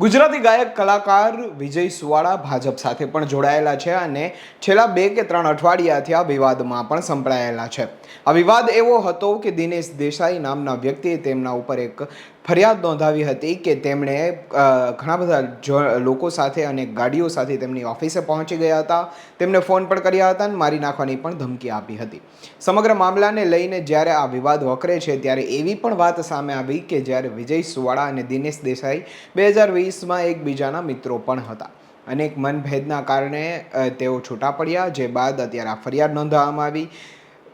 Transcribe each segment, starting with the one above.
ગુજરાતી ગાયક, કલાકાર વિજય સુવાળા ભાજપ સાથે પણ જોડાયેલા છે અને છેલ્લા બે કે ત્રણ અઠવાડિયાથી આ વિવાદમાં પણ સંપળાયેલા છે. આ વિવાદ એવો હતો કે દિનેશ દેસાઈ નામના વ્યક્તિએ તેમના ઉપર એક ફરિયાદ નોંધાવી હતી કે તેમણે ઘણા બધા લોકો સાથે અને ગાડીઓ સાથે તેમની ઓફિસે પહોંચી ગયા હતા. તેમને ફોન પણ કર્યા હતા અને મારી નાખવાની પણ ધમકી આપી હતી. સમગ્ર મામલાને લઈને જ્યારે આ વિવાદ વકરે છે, ત્યારે એવી પણ વાત સામે આવી કે જ્યારે વિજય સુવાળા અને દિનેશ દેસાઈ બે હજાર વીસમાં એકબીજાના મિત્રો પણ હતા. અનેક મનભેદના કારણે તેઓ છૂટા પડ્યા, જે બાદ અત્યારે આ ફરિયાદ નોંધાવવામાં આવી.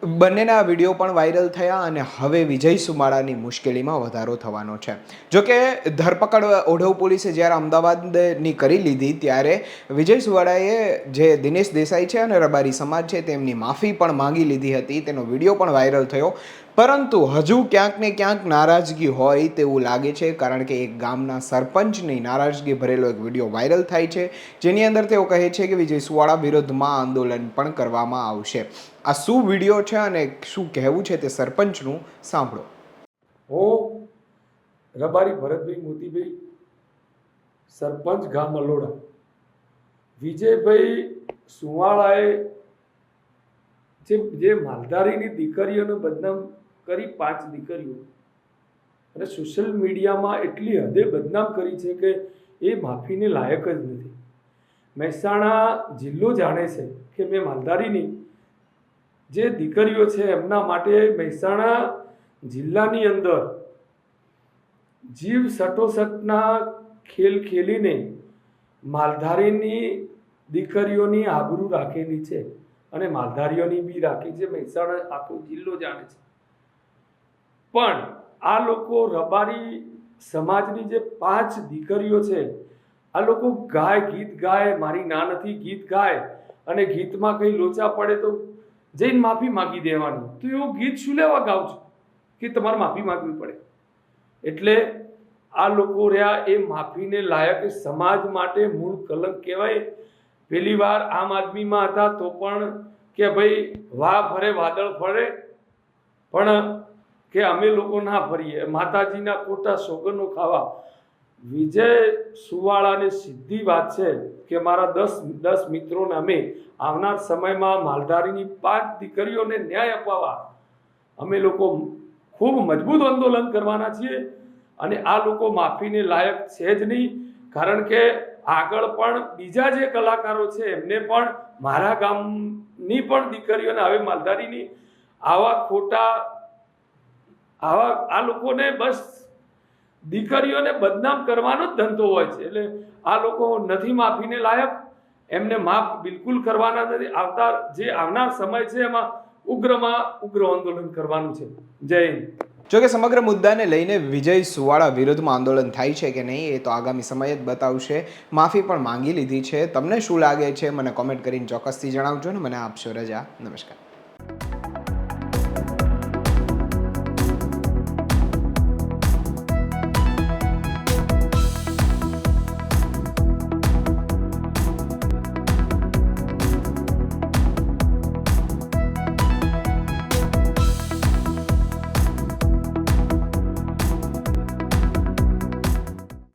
બંનેના વીડિયો પણ વાયરલ થયા અને હવે વિજય સુમાળાની મુશ્કેલીમાં વધારો થવાનો છે. જોકે ધરપકડ ઓઢવ પોલીસે જ્યારે અમદાવાદની કરી લીધી ત્યારે વિજય સુમાળાએ જે દિનેશ દેસાઈ છે અને રબારી સમાજ છે તેમની માફી પણ માંગી લીધી હતી. તેનો વીડિયો પણ વાયરલ થયો. પરંતુ હજુ ક્યાંક ને ક્યાંક નારાજગી હોય તેવું લાગે છે કારણ કે એક ગામના સરપંચની નારાજગી ભરેલો એક વીડિયો વાયરલ થાય છે. જેની અંદર તેઓ કહે છે કે વિજય સુવાળા વિરુદ્ધમાં આંદોલન પણ કરવામાં આવશે. આ શું વીડિયો છે અને શું કહેવું છે તે સરપંચનું સાંભળો. હું રબારી ભરતભાઈ મોતીભાઈ, સરપંચ ગામ અલોડા. વિજયભાઈ સુવાળાએ જે જે માલધારીની દીકરીઓને બદનામ કરી પાંચ દીકરીઓ, અને સોશિયલ મીડિયામાં એટલી હદે બદનામ કરી છે કે એ માફીને લાયક જ નથી. મહેસાણા જિલ્લો જાણે છે કે મેં માલધારીની જે દીકરીઓ છે એમના માટે મહેસાણા જિલ્લાની અંદર જીવ સટોસટના ખેલ ખેલીને માલધારીની દીકરીઓની આબરૂ રાખેલી છે અને માલધારીઓની બી રાખી છે. મહેસાણા આખો જિલ્લો જાણે છે. પણ આ લોકો રબારી સમાજની જે પાંચ દીકરીઓ છે, આ લોકો ગાય ગીત ગાય, મારી ના નથી ગીત ગાય અને ગીતમાં કંઈ લોચા પડે તો જઈને માફી માગી દેવાનું. તો એવું ગીત શું લેવા ગાવ છો? કે તમારે માફી માગવી પડે. એટલે આ લોકો રહ્યા એ માફીને લાયક સમાજ માટે મૂળ કલંક કહેવાય. પહેલી વાર આમ આદમીમાં હતા તો પણ કે ભાઈ વાહ ફરે, વાદળ ફરે. પણ કે અમે લોકો ના ફરીએ. માતાજીના ખોટા સોગનો ખાવા. વિજય સુવાળાની સીધી વાત છે કે મારા દસ દસ મિત્રોને અમે આવનાર સમયમાં માલધારીની પાંચ દીકરીઓને ન્યાય અપાવવા. અમે લોકો ખૂબ મજબૂત આંદોલન કરવાના છીએ અને આ લોકો માફીને લાયક છે જ નહીં, કારણ કે આગળ પણ બીજા જે કલાકારો છે એમને પણ મારા ગામની પણ દીકરીઓને હવે માલધારીની આવા ખોટા આવા આ લોકોને બસ દીકરીઓને બદનામ કરવાનો જ ધંધો હોય છે. એટલે આ લોકો નથી માફીને લાયક. એમને માફ બિલકુલ કરવાના નથી. આવતા જે આવનાર સમય છે એમાં ઉગ્રમાં ઉગ્ર આંદોલન કરવાનું છે. જય હિન્દ. જોકે સમગ્ર મુદ્દાને લઈને વિજય સુવાળા વિરુદ્ધમાં આંદોલન થાય છે કે નહીં એ તો આગામી સમય જ બતાવશે. માફી પણ માંગી લીધી છે. તમને શું લાગે છે? મને કોમેન્ટ કરીને ચોક્કસથી જણાવજો ને. મને આપશો રજા. નમસ્કાર.